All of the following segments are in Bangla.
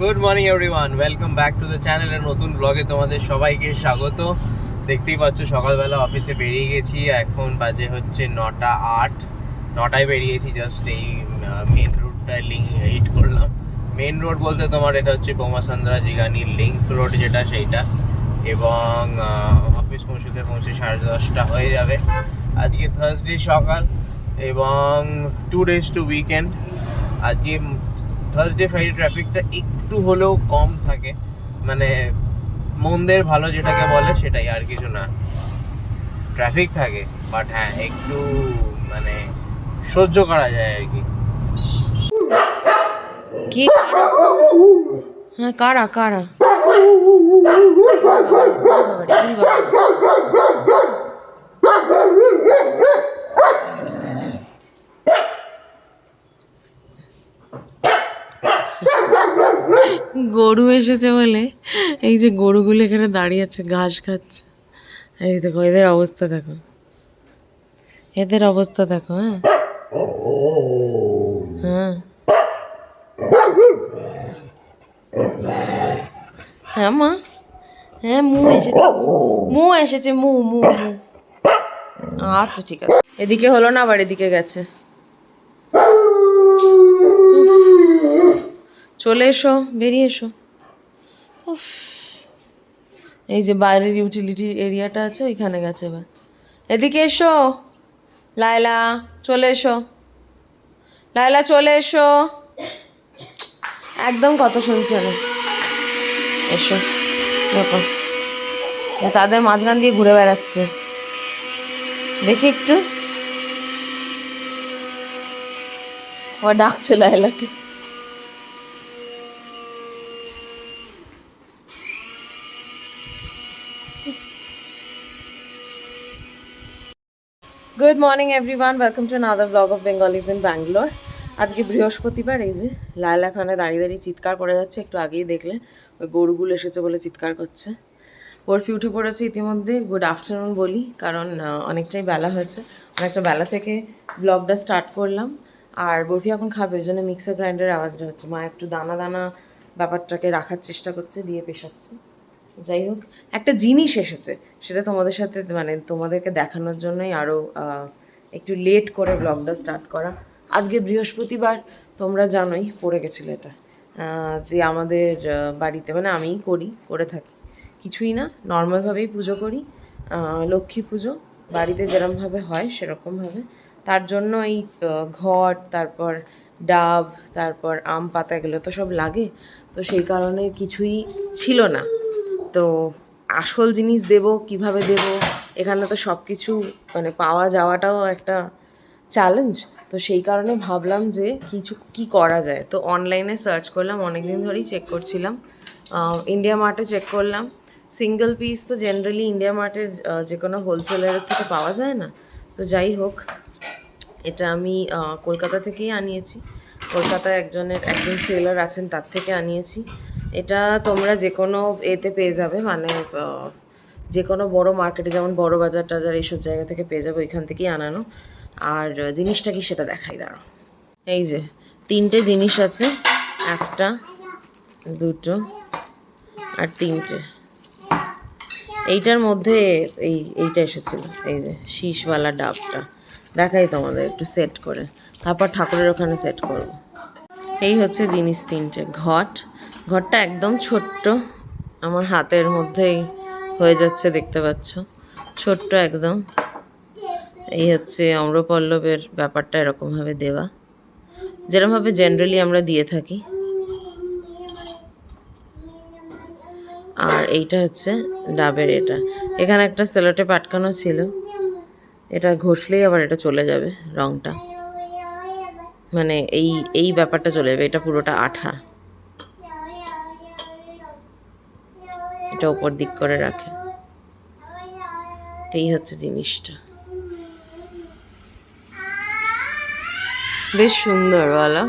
Good morning everyone welcome back to the চ্যানেলের নতুন ব্লগে তোমাদের সবাইকে স্বাগত। দেখতেই পাচ্ছ, সকালবেলা অফিসে বেরিয়ে গেছি। এখন বাজে হচ্ছে নটা আট। নটায় বেরিয়েছি জাস্ট এই মেন রোডটা লিঙ্ক হিট করলাম। মেন রোড বলতে তোমার এটা হচ্ছে বোমাসান্দ্রা জিগানি লিঙ্ক রোড যেটা সেইটা। এবং অফিস পৌঁছতে পৌঁছে সাড়ে দশটা হয়ে যাবে। আজকে থার্সডে সকাল এবং টু ডেজ টু উইকেন্ড আজকে থার্সডে ফ্রাইডে ট্রাফিকটা একটু হলেও কম থাকে মানে মন্দের ভালো যেটাকে বলে সেটাই আর কিছু না ট্রাফিক থাকে বাট হ্যাঁ একটু মানে সহ্য করা যায় আর কি কি হ্যাঁ কারা কারা গরু এসেছে বলে। এই যে গরুগুলো এখানে দাঁড়িয়ে আছে, ঘাস খাচ্ছে। এই দেখো, এদের অবস্থা দেখো। এদের অবস্থা দেখো হ্যাঁ? হ্যাঁ। হ্যাঁ মা। হ্যাঁ মু এসেছে। মু এসেছে, মু মু আচ্ছা ঠিক আছে। এদিকে হলো না, আবার এদিকে গেছে। চলে এসো, বেরিয়ে এসো। উফ। এই যে বাইরের ইউটিলিটি এরিয়াটা আছে, ওইখানে গেছে এবার। এদিকে এসো। লায়লা, চলে এসো। লায়লা, চলে এসো। একদম কথা শুনছে না এসো দেখো তাদের মাঝখান দিয়ে ঘুরে বেড়াচ্ছে। দেখি একটু। ও ডাকছে লাইলাকে good morning everyone welcome to another blog of Bengalis in Bangalore আজকে বৃহস্পতিবার, এই যে লায়লা খানে দাঁড়িয়ে দাঁড়িয়ে চিৎকার করে যাচ্ছে, একটু আগেই দেখলে ওই গরুগুলো এসেছে বলে চিৎকার করছে। বরফি উঠে পড়েছে ইতিমধ্যে গুড আফটারনুন বলি, কারণ অনেকটাই বেলা হয়েছে। অনেকটা বেলা থেকে ব্লগটা স্টার্ট করলাম, আর বরফি এখন খাবে, ওই জন্য মিক্সার গ্রাইন্ডারের আওয়াজটা হচ্ছে। মা একটু দানা দানা ব্যাপারটাকে রাখার চেষ্টা করছে, দিয়ে পেশাচ্ছে। যাই হোক, একটা জিনিস এসেছে, সেটা তোমাদের সাথে মানে তোমাদেরকে দেখানোর জন্যই আরও একটু লেট করে ব্লগটা স্টার্ট করা। আজকে বৃহস্পতিবার, তোমরা জানোই, পড়ে গেছিল এটা। যে আমাদের বাড়িতে মানে আমিই করি, করে থাকি। কিছুই না নর্মালভাবেই পুজো করি লক্ষ্মী পুজো, বাড়িতে যেরমভাবে হয় সেরকমভাবে তার জন্য এই ঘট, তারপর ডাব, তারপর আম পাতা, এগুলো তো সব লাগে। তো সেই কারণে কিছুই ছিল না। তো আসল জিনিস দেব, কীভাবে দেব, এখানে তো সব কিছু মানে পাওয়া যাওয়াটাও একটা চ্যালেঞ্জ তো সেই কারণে ভাবলাম যে কিছু কি করা যায়। তো অনলাইনে সার্চ করলাম অনেক দিন ধরেই চেক করছিলাম। ইন্ডিয়া মার্টে চেক করলাম। সিঙ্গেল পিস তো জেনারেলি ইন্ডিয়া মার্টে যে কোনো হোলসেলারের থেকে পাওয়া যায় না। তো যাই হোক, এটা আমি কলকাতা থেকেই আনিয়েছি। কলকাতায় একজনের, একজন সেলার আছেন, তার থেকে আনিয়েছি। এটা তোমরা যে কোনো এতে পেয়ে যাবে মানে যে কোনো বড় মার্কেটে, যেমন বড় বাজার টাজার এইসব জায়গা থেকে পেয়ে যাবে, ওইখান থেকেই আনানো। আর জিনিসটা কি সেটা দেখাই, দাঁড়াও। এই যে, তিনটে জিনিস আছে, একটা, দুটো, আর তিনটে। এইটার মধ্যে এই, এইটা এসেছিল, এই যে, শীষওয়ালা ডাবটা। দেখাই তোমাদের, একটু সেট করে। তারপর ঠাকুরের ওখানে সেট করব। এই হচ্ছে জিনিস তিনটে, ঘট ঘরটা একদম ছোট্ট। আমার হাতের মধ্যেই হয়ে যাচ্ছে, দেখতে পাচ্ছ? ছোট্ট একদম। এই হচ্ছে অম্রপল্লবের ব্যাপারটা এরকমভাবে দেওয়া। যেরকমভাবে জেনারেলি আমরা দিয়ে থাকি। আর এইটা হচ্ছে ডাবের এটা। এখানে একটা সেলোটে পাটকানো ছিল। এটা ঘষলেই আবার এটা চলে যাবে রংটা। মানে এই এই ব্যাপারটা চলে যাবে। এটা পুরোটা আঠা। এটা উপর দিক করে রাখে। তো এই হচ্ছে জিনিসটা। বেশ সুন্দর বলো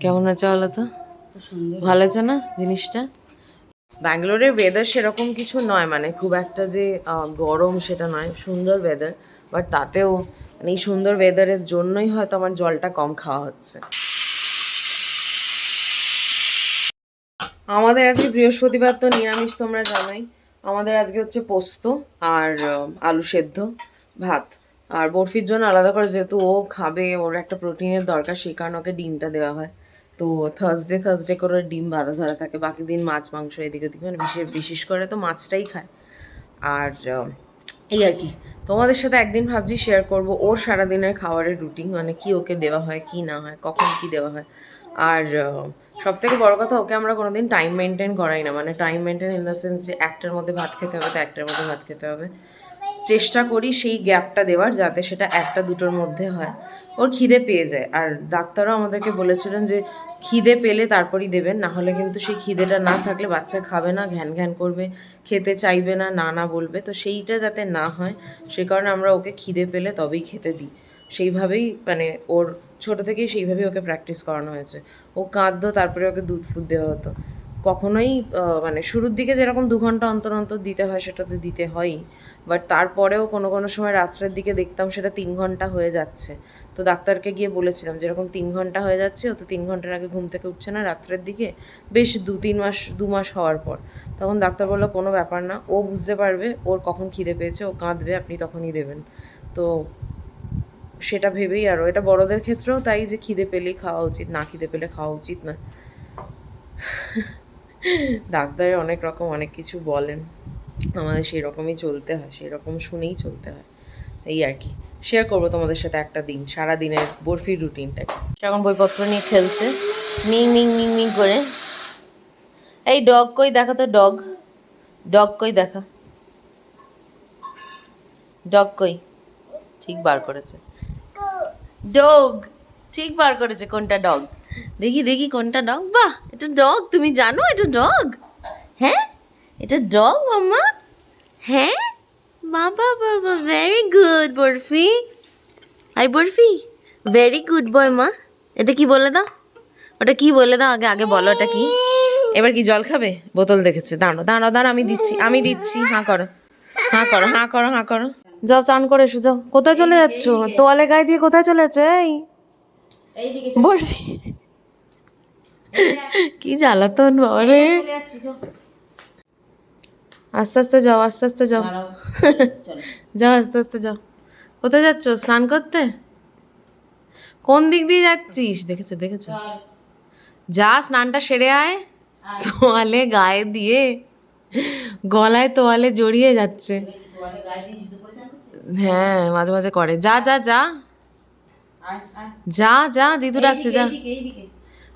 কেমন আছে বলো তো ভালো আছে না জিনিসটা? ব্যাঙ্গালোরের ওয়েদার সেরকম কিছু নয় মানে খুব একটা যে গরম সেটা নয় সুন্দর ওয়েদার বাট তাতেও মানে এই সুন্দর ওয়েদারের জন্যই হয়তো আমার জলটা কম খাওয়া হচ্ছে। আমাদের আজকে বৃহস্পতিবার তো নিরামিষ তোমরা জানাই। আমাদের আজকে হচ্ছে পোস্ত আর আলু সেদ্ধ, ভাত। আর বরফির জন্য আলাদা করে যেহেতু ও খাবে, ওর একটা প্রোটিনের দরকার, সেই কারণে ওকে ডিমটা দেওয়া হয়। তো থার্সডে থার্সডে করে ডিম বাঁধা ধরা থাকে। বাকি দিন মাছ, মাংস এদিক ওদিক মানে বিশেষ বিশেষ করে তো মাছটাই খায়। আর এই আর কি, তোমাদের সাথে একদিন ভাবছি শেয়ার করব। ওর সারাদিনের খাবারের রুটিন মানে কি ওকে দেওয়া হয়, কি না হয়, কখন কি দেওয়া হয়। আর সব থেকে বড় কথা ওকে আমরা কোনোদিন টাইম মেনটেন করাই না। মানে time maintain in the sense যে একটার মধ্যে ভাত খেতে হবে, তো একটার মধ্যে ভাত খেতে হবে। চেষ্টা করি সেই গ্যাপটা দেওয়ার যাতে সেটা একটা দুটোর মধ্যে হয়। ওর খিদে পেয়ে যায়। আর ডাক্তারও আমাদেরকে বলেছিলেন যে খিদে পেলে তারপরই দেবেন, না হলে কিন্তু সেই খিদেটা না থাকলে বাচ্চা খাবে না, ঘ্যান ঘ্যান করবে, খেতে চাইবে না না না বলবে। তো সেইটা যাতে না হয়, সে কারণে আমরা ওকে খিদে পেলে তবেই খেতে দিই। সেইভাবেই মানে ওর ছোট থেকেই সেইভাবেই ওকে প্র্যাকটিস করানো হয়েছে। ও কাঁদতো, তারপরে ওকে দুধ ফুট দেওয়া হতো। কখনোই মানে শুরুর দিকে যেরকম দু ঘণ্টা অন্তর অন্তর দিতে হয় সেটা তো দিতে হয়ই। বাট তারপরেও কোনো কোনো সময় রাত্রের দিকে দেখতাম সেটা তিন ঘণ্টা হয়ে যাচ্ছে। তো ডাক্তারকে গিয়ে বলেছিলাম, যেরকম তিন ঘণ্টা হয়ে যাচ্ছে, ও তো তিন ঘণ্টার আগে ঘুম থেকে উঠছে না রাত্রের দিকে, বেশ দু তিন মাস, দু মাস হওয়ার পর। তখন ডাক্তার বলল, কোনো ব্যাপার না, ও বুঝতে পারবে, ওর কখন খিদে পেয়েছে, ও কাঁদবে, আপনি তখনই দেবেন। তো সেটা ভেবেই আরও এটা বড়দের ক্ষেত্রেও তাই যে খিদে পেলেই খাওয়া উচিত, না খিদে পেলে খাওয়া উচিত না। ডাক্তারের অনেক রকম অনেক কিছু বলেন। আমাদের সেই রকমই চলতে হয় সেই রকম শুনেই চলতে হয়। এই আর কি। শেয়ার করব তোমাদের সাথে একটা দিন সারা দিনের বরফির রুটিনটাকে সে এখন বইপত্র নিয়ে খেলছে। মিং মিং মিং মিং করে। এই ডগ কই? দেখা তো ডগ। ডগ কই? দেখা। ডগ কই? ঠিক বার করেছে। ডগ ঠিক বার করেছে কোনটা ডগ দেখি দেখি কোনটা ডগ বাহ, এটা ডগ তুমি জানো এটা ডগ হ্যাঁ? এটা ডগ মাম্মা? হ্যাঁ? বাবা বাবা very good Barfi. I, Barfi very good boy মা। এটা কি বলে দাও? ওটা কি বলে দাও? আগে আগে বলো ওটা কি। এবার কি জল খাবে? বোতল দেখেছে। দাঁড়ো দাঁড়ো দাঁড়ো আমি দিচ্ছি আমি দিচ্ছি। হাঁ, করো। হাঁ করো হাঁ করো হাঁ, করো। যাও চান করে এসো যাও। কোথায় চলে যাচ্ছ? তোয়ালে গায়ে দিয়ে কোথায় চলে যাচ্ছ? এই। বরফি কি জ্বালাতন বাবারে আস্তে আস্তে যাও আস্তে আস্তে যাও। যাও আস্তে আস্তে যাও। কোথায় যাচ্ছ? স্নান করতে? কোন দিক দিয়ে যাচ্ছিস? দেখেছ দেখেছ? যা স্নানটা সেরে আয়। তোয়ালে গায়ে দিয়ে গলায় তোয়ালে জড়িয়ে যাচ্ছে। হ্যাঁ মাঝে মাঝে করে। যা যা যা। যা যা দিদু ডাকছে যা।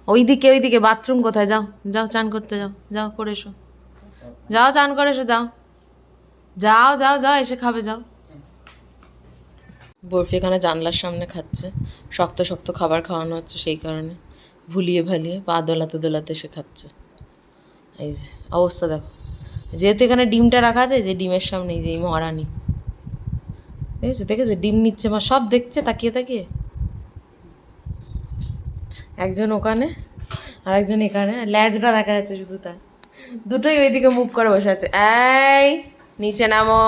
ওইদিকে ওইদিকে বাথরুম কোথায়? যাও যাও চান করতে যাও। যাও করে এসো। যাও চান করে এসো যাও। যাও যাও যাও এসে খাবে যাও। বরফি এখানে জানলার সামনে খাচ্ছে। শক্ত শক্ত খাবার খাওয়ানো হচ্ছে সেই কারণে। ভুলিয়ে ভালিয়ে পা দোলাতে দোলাতে সে খাচ্ছে। এই যে অবস্থা দেখো। যেহেতু এখানে ডিমটা রাখা আছে যে ডিমের সামনে এই যে এই মহারানি। দেখেছ দেখেছ, ডিম নিচ্ছে মা সব দেখছে, তাকিয়ে তাকিয়ে? একজন ওখানে আর একজন এখানে ল্যাজটা দেখা যাচ্ছে শুধু তার। দুটোই ওইদিকে মুখ করে বসে আছে। এই, নিচে নামো।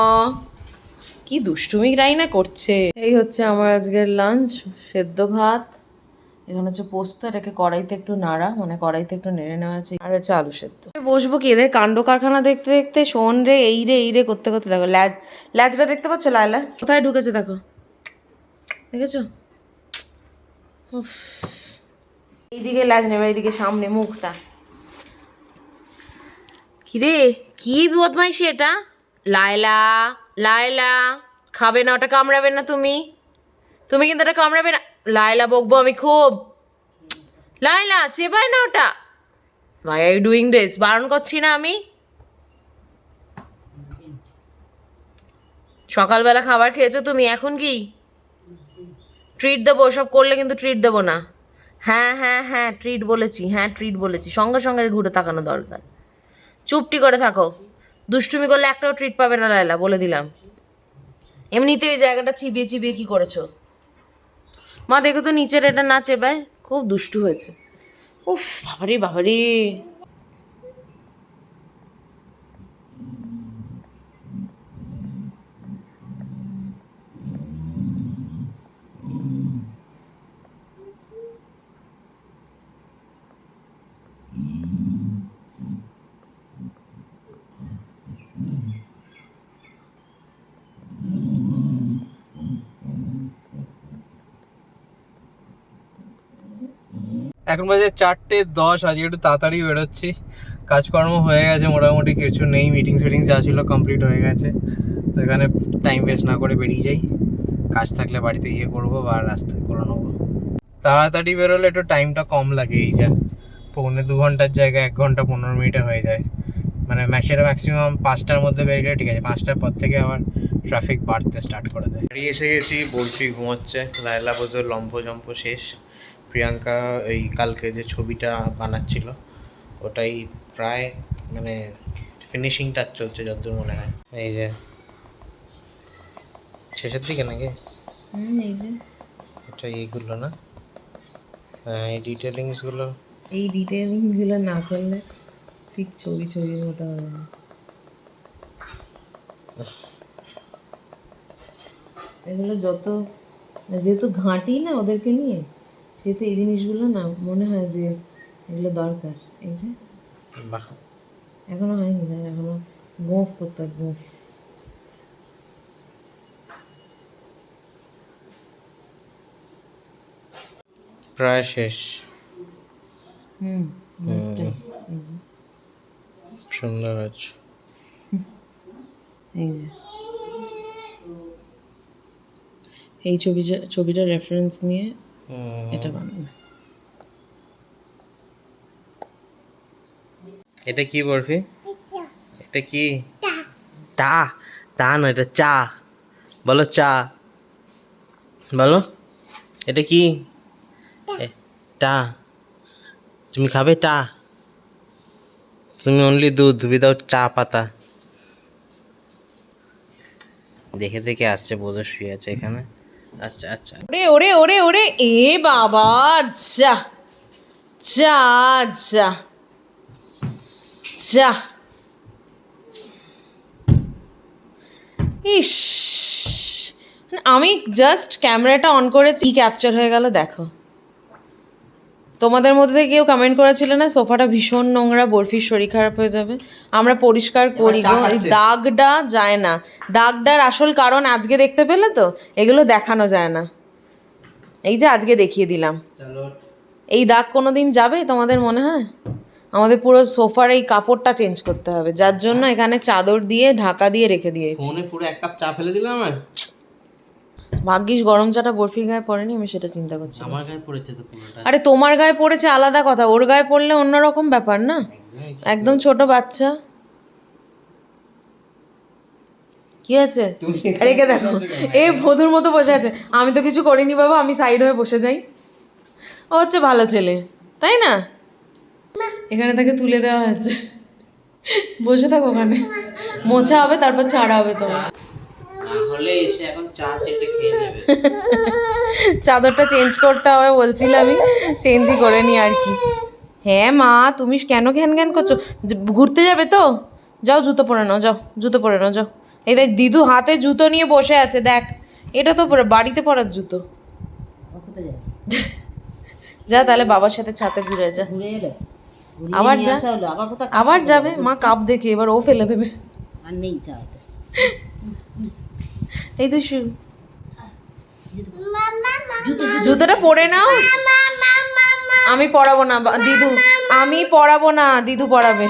কি দুষ্টুমি রাইনা করছে। এই হচ্ছে আমার আজকের লাঞ্চ সেদ্ধ ভাত। এখানে হচ্ছে পোস্ত, এটাকে কড়াইতে একটু নাড়া মানে কড়াইতে একটু নেড়ে নেওয়া আছে। আর হচ্ছে আলু সেদ্ধ। বসবো কি এদের কাণ্ড কারখানা দেখতে দেখতে? শোন রে, এই রে এই রে করতে করতে দেখো, ল্যাজ, ল্যাজটা দেখতে পাচ্ছ লায়লা কোথায় ঢুকেছে দেখো। দেখেছ। এইদিকে ল্যাজ নেবে, এইদিকে সামনে মুখটা। কিরে, কি বদমাইশি এটা? লায়লা লায়লা, খাবে না, ওটা কামড়াবে না তুমি। তুমি কিন্তু এটা কামড়াবে না। লায়লা বকবো আমি খুব। লায়লা চেপায় না ওটা। ভাই আই ডুইং দিস বারণ করছি না আমি। সকালবেলা খাবার খেয়েছো তুমি, এখন কি? ট্রিট দেবো সব করলে কিন্তু ট্রিট দেবো না। হ্যাঁ হ্যাঁ হ্যাঁ ট্রিট বলেছি হ্যাঁ ট্রিট বলেছি। সঙ্গে সঙ্গে ঘুরে তাকানো দরকার। চুপটি করে থাকো। দুষ্টুমি করলে একটাও ট্রিট পাবে না লাইলা বলে দিলাম। এমনিতে ওই জায়গাটা চিবিয়ে চিবিয়ে কি করেছ? মা দেখো তো নিচের এটা না চেপায় খুব দুষ্টু হয়েছে। উফ বাবারে বাবারে। এখন বাজে চারটে দশ, আজকে একটু তাড়াতাড়ি বেরোচ্ছি। কাজকর্ম হয়ে গেছে, মোটামুটি কিছু নেই মিটিং ফিটিং যা ছিল কমপ্লিট হয়ে গেছে। তো এখানে টাইম ওয়েস্ট না করে বেরিয়ে যাই। কাজ থাকলে বাড়িতে গিয়ে করব বা রাস্তায় করে নেব। তাড়াতাড়ি বেরোলে একটু টাইমটা কম লাগে এই যা। পৌনে দু ঘণ্টার জায়গায় এক ঘণ্টা পনেরো মিনিটে হয়ে যায়। মানে সেটা ম্যাক্সিমাম পাঁচটার মধ্যে বেরিয়ে গেলে ঠিক আছে, পাঁচটার পর থেকে আবার ট্রাফিক বাড়তে স্টার্ট করে দেয়। এসে গেছি, বলছি ঘুমোচ্ছে লাইলা বোধ লম্ফ জম্প শেষ। প্রিয়াঙ্কা এই কালকে যে ছবিটা বানাচ্ছিল ওটাই প্রায় মানে ফিনিশিং টাচ চলছে যতদূর মনে হয়। এই যে শেষের দিকে নাকি? এই যে। এটা এইগুলো না? হ্যাঁ এই ডিটেলিংসগুলো এই ডিটেলিংগুলো না করলে ঠিক ছবি ছবির মতো হবে না। এগুলো যত যেহেতু ঘাঁটি না ওদেরকে নিয়ে সেহেতু এই জিনিসগুলো না মনে হয় যে এগুলো দরকার। এই যে এখনও হয়নি না এখনও গোঁফ করতে গোঁফ। প্রায় শেষ। হুম সুন্দর আছে এই যে। এই ছবি ছবিটা রেফারেন্স নিয়ে এটা বানানো। এটা কি বরফি? এটা কি? তা। তা? না এটা চা। বলো চা। বলো। এটা কি? টা তুমি খাবে টা তুমি অনলি দুধ উইদাউট চা পাতা। দেখে দেখে আসছে বোঝো শুয়ে আছে এখানে। আচ্ছা আচ্ছা। ওরে ওরে ওরে ওরে, এ বাবা, যা যা যা যা। ইস, আমি জাস্ট ক্যামেরাটা অন করেছি ক্যাপচার হয়ে গেল দেখো। তোমাদের মধ্যে কেউ কমেন্ট করেছিল না? সোফাটা ভীষণ নোংরা বরফির শরীর খারাপ হয়ে যাবে। আমরা পরিষ্কার করি গো। এই দাগটা যায় না। দাগটার আসল কারণ আজকে দেখতে পেলে তো? এগুলো দেখানো যায় না। এই যে আজকে দেখিয়ে দিলাম। এই দাগ কোনো দিন যাবে তোমাদের মনে হয়? আমাদের পুরো সোফার এই কাপড়টা চেঞ্জ করতে হবে। যার জন্য এখানে চাদর দিয়ে ঢাকা দিয়ে রেখে দিয়েছি। ফোনে পুরো এক কাপ চা ফেলে দিলাম আমার ভাগ্যিস গরম চাটা বরফির গায়ে পড়েনি আমি সেটা চিন্তা করছি। আমার গায়ে পড়েছে তো পুরোটা আরে তোমার গায়ে পড়েছে আলাদা কথা ওর গায়ে পড়লে অন্যরকম ব্যাপার না? একদম ছোট বাচ্চা। কি আছে তুমি রেখে দেখো এ ভদুর মতো বসে আছে। আমি তো কিছু করিনি বাবা আমি সাইড হয়ে বসে যাই। ও হচ্ছে ভালো ছেলে তাই না? এখানে তাকে তুলে দেওয়া হয়েছে। বসে থাকো ওখানে। মোছা হবে তারপর ছাড়া হবে তোমার। হলে এসে এখন চা চেটে খেয়ে নেবে। চাদরটা চেঞ্জ করতে হবে বলছিল আমি। চেঞ্জই করে নি আর কি। হ্যাঁ মা তুমি কেন ঘ্যান ঘ্যান করছ? ঘুরতে যাবে তো? যাও জুতো পরে নাও যাও জুতো পরে নাও যাও। এই দেখ দিদু হাতে জুতো নিয়ে বসে আছে দেখ। এটা তো পরে বাড়িতে পরার জুতো। যা তাহলে বাবার সাথে ছাতে ঘুরে যা। আবার যা। আবার যাবে? মা কাপ দেখে এবার ও ফেলে দেবে। আর নেই। এই তো শু জুতোটা পরে নাও। আমি পড়াবো না দিদু। আমি পড়াবো না দিদু পড়াবে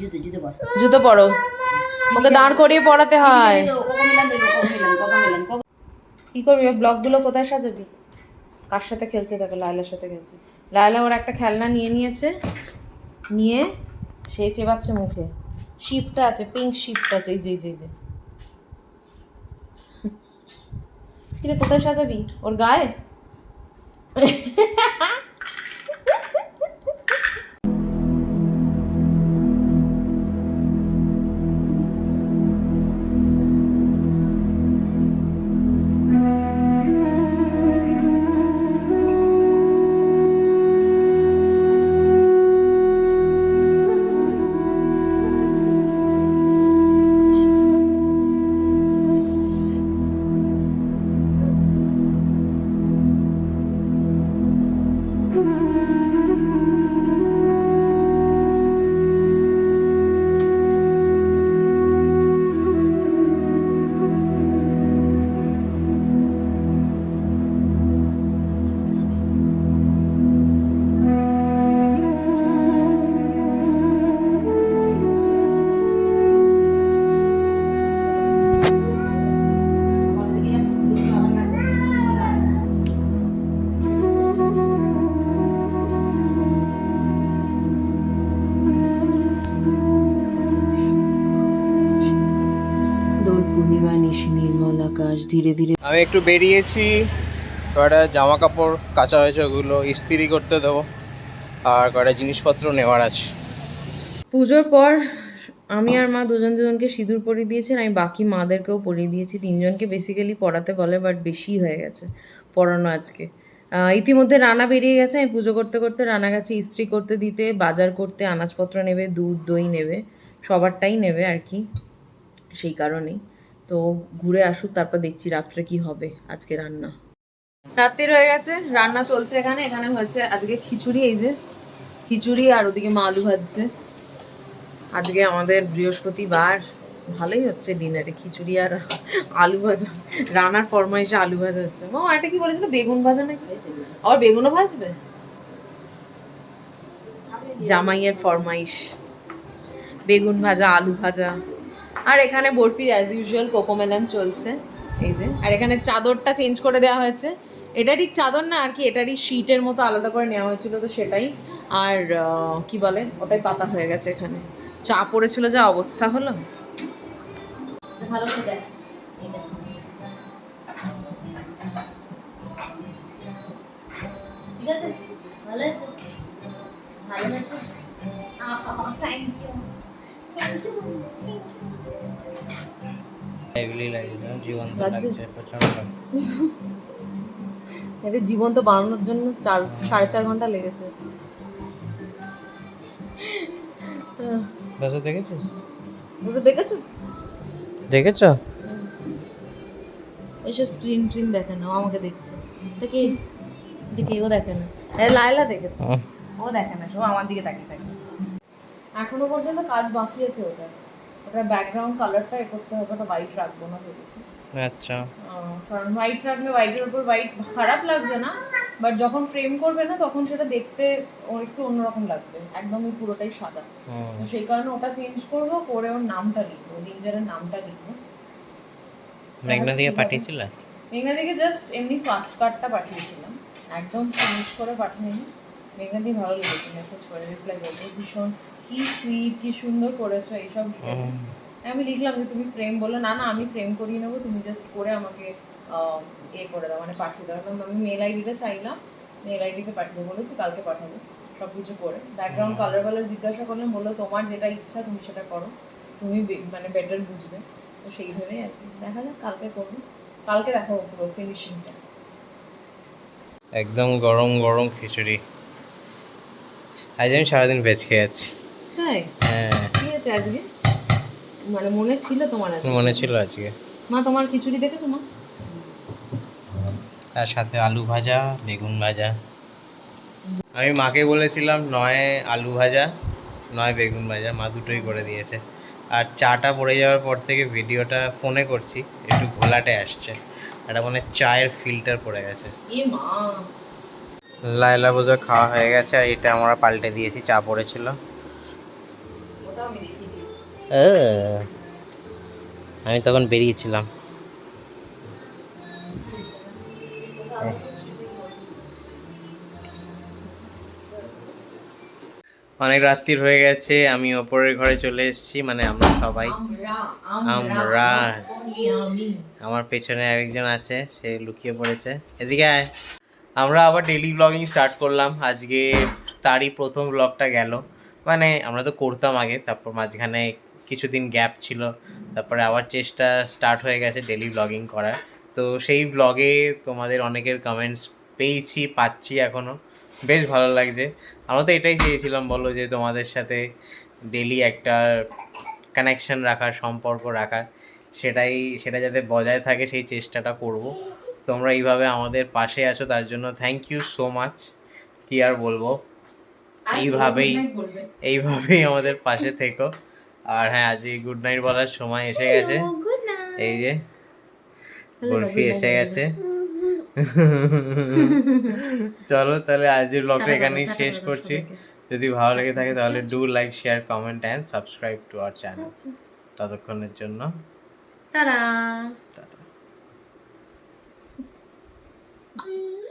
জুতো জুতো বল জুতো পরো। ওকে দাঁড় করিয়ে পড়াতে হয়। কি করবি? ব্লগগুলো কোথায় সাজাবি? কার সাথে খেলছে? দেখো লায়লার সাথে খেলছে। লায়লা ওর একটা খেলনা নিয়ে নিয়েছে। নিয়ে সে চেবাচ্ছে মুখে। শিপটা আছে পিঙ্ক শিপটা আছে যে যে যে। কোথায় সাজাবি? ওর গায়ে? ধীরে ধীরে আমি একটু বেরিয়েছি কয়টা জামা কাপড় কাঁচা হয়েছে ওগুলো ইস্ত্রি করতে দেবো আর কয়টা জিনিসপত্র নেওয়ার আছে। পুজোর পর আমি আর মা দুজন দুজনকে সিঁদুর পরিয়ে দিয়েছেন আমি বাকি মাদেরকেও পরিয়ে দিয়েছি। তিনজনকে বেসিক্যালি পড়াতে বলে বাট বেশি হয়ে গেছে পড়ানো আজকে। ইতিমধ্যে রানা বেরিয়ে গেছে। আমি পুজো করতে করতে রানা গেছে ইস্ত্রি করতে দিতে বাজার করতে আনাজপত্র নেবে দুধ দই নেবে সবারটাই নেবে আর কি সেই কারণেই। তো ঘুরে আসুক তারপর দেখছি রাত্রে কি হবে আজকে রান্না। রাত্রির হয়ে গেছে রান্না চলছে এখানে। এখানে হয়েছে আজকে খিচুড়ি এই যে খিচুড়ি আর ওদিকে মা আলু ভাজছে। আজকে আমাদের বৃহস্পতিবার ভালোই হচ্ছে ডিনারে খিচুড়ি আর আলু ভাজা। রান্নার ফরমাইশে আলু ভাজা হচ্ছে। মা এটা কি বলেছিল বেগুন ভাজা নাকি? আবার বেগুনও ভাজবে? জামাইয়ের ফরমাইশ। বেগুন ভাজা আলু ভাজা। আর এখানে বরফির অ্যাজ ইউজুয়াল কোকোমেলন চলছে এই যে। আর এখানে চাদরটা চেঞ্জ করে দেওয়া হয়েছে। এটা ঠিক চাদর না আর কি এটারই শীটের মতো আলাদা করে নেওয়া হয়েছিল তো সেটাই। আর কি বলে ওটাই পাতা হয়ে গেছে এখানে। চা পড়েছিল যা অবস্থা হলো। ভালো করে। ঠিক আছে? ভালো আছে? ভালো আছে? থ্যাংক ইউ জীবন্ত লাগছে? এটা জীবন্ত বানানোর জন্য চার সাড়ে চার ঘণ্টা লেগেছে। দেখেছ? বুঝতে দেখেছ? দেখেছ? এইসব স্ক্রিন ট্রিন দেখে না আমাকে দেখছে। দেখি দেখি ও দেখে না। আরে লায়লা দেখেছে। ও। দেখে না সব আমার দিকে তাকিয়ে থাকে। এখনও পর্যন্ত কাজ বাকি আছে ওটা ওটার ব্যাকগ্রাউন্ড কালারটা এ করতে হবে ওটা হোয়াইট রাখব না ভেবেছি। আচ্ছা। কারণ হোয়াইট রাখলে হোয়াইটের উপর হোয়াইট খারাপ লাগছে না বাট যখন ফ্রেম করবে না তখন সেটা দেখতে একটু অন্যরকম লাগবে। একদমই পুরোটাই সাদা। তো সেই কারণে ওটা চেঞ্জ করব করে ওর নামটা লিখব জিঞ্জারের নামটা লিখব। মেঘনা দিয়ে পাঠিয়েছিল? মেঘনা দিকে জাস্ট এমনি ফার্স্ট কার্ডটা পাঠিয়েছিলাম। একদম ফিনিশ করে পাঠাইনি মেঘনা দিয়ে ভালো লেগেছে মেসেজ করে রিপ্লাই করব ভীষণ কি সুইট কি সুন্দর করেছ এইসব আমি লিখলাম যে তুমি ফ্রেম বলল না না আমি ফ্রেম করিয়ে নেব তুমি জাস্ট করে আমাকে এ করে দাও মানে পাঠিয়ে দাও। এবার আমি মেল আইডিটা চাইলাম মেল আইডিতে পাঠিয়ে বলেছি কালকে পাঠাবো। সব কিছু করে ব্যাকগ্রাউন্ড কালার কালার জিজ্ঞাসা করলাম বলল তোমার যেটা ইচ্ছা তুমি সেটা করো। তুমি মানে বেটার বুঝবে। তো সেই ধরেই আর কি। দেখা যাক কালকে করব। কালকে দেখাবো পুরো ফিনিশিংটা একদম গরম গরম খিচুড়ি। আজ আমি সারাদিন ভেজ খেয়ে যাচ্ছি হ্যাঁ হ্যাঁ। কি আছে আজকে? মানে মনে ছিল তোমার আজকে? মনে ছিল আজকে। মা তোমার খিচুড়ি দেখেছ মা? তার সাথে আলু ভাজা বেগুন ভাজা। আমি মাকে বলেছিলাম নয় আলু ভাজা নয় বেগুন ভাজা। মা দুটোই করে দিয়েছে। আর চাটা পড়ে যাওয়ার পর থেকে ভিডিওটা ফোনে করছি একটু ঘোলাটে আসছে। একটা মানে চায়ের ফিল্টার পড়ে গেছে। এ মা। লাইলা বোঝা খাওয়া হয়ে গেছে আর এটা আমরা পাল্টে দিয়েছি চা পড়েছিল। আমি তখন বেরিয়েছিলাম। অনেক রাত্রির হয়ে গেছে আমি ওপরের ঘরে চলে এসেছি মানে আমরা সবাই। আমরা আমার পেছনে আরেকজন আছে সে লুকিয়ে পড়েছে। এদিকে আয়। আমরা আবার ডেলি ব্লগিং স্টার্ট করলাম। আজকে তারই প্রথম ব্লগটা গেল। মানে আমরা তো করতাম আগে, তারপর মাঝখানে কিছুদিন গ্যাপ ছিল। তারপরে আবার চেষ্টা স্টার্ট হয়ে গেছে ডেলি ব্লগিং করার। তো সেই ব্লগে তোমাদের অনেকের কমেন্টস পেয়েছি, পাচ্ছি এখনও বেশ ভালো লাগছে। আমরা তো এটাই চেয়েছিলাম, বলো যে তোমাদের সাথে ডেলি একটা কানেকশন রাখার, সম্পর্ক রাখার। সেটাই, সেটা যাতে বজায় থাকে, সেই চেষ্টাটা করব। তোমরা এইভাবে আমাদের পাশে আছো তার জন্য থ্যাংক ইউ সো মাচ কি আর বলব? এইভাবেই এইভাবেই আমাদের পাশে থেকো। আর হ্যাঁ আজকে গুড নাইট বলার সময় এসে গেছে। এই যে বরফি এসে গেছে। চলো তাহলে আজকের ব্লগটা এখানেই শেষ করছি। যদি ভালো লেগে থাকে তাহলে do like share comment and subscribe to our channel ততক্ষণের জন্য। তারা Hmm.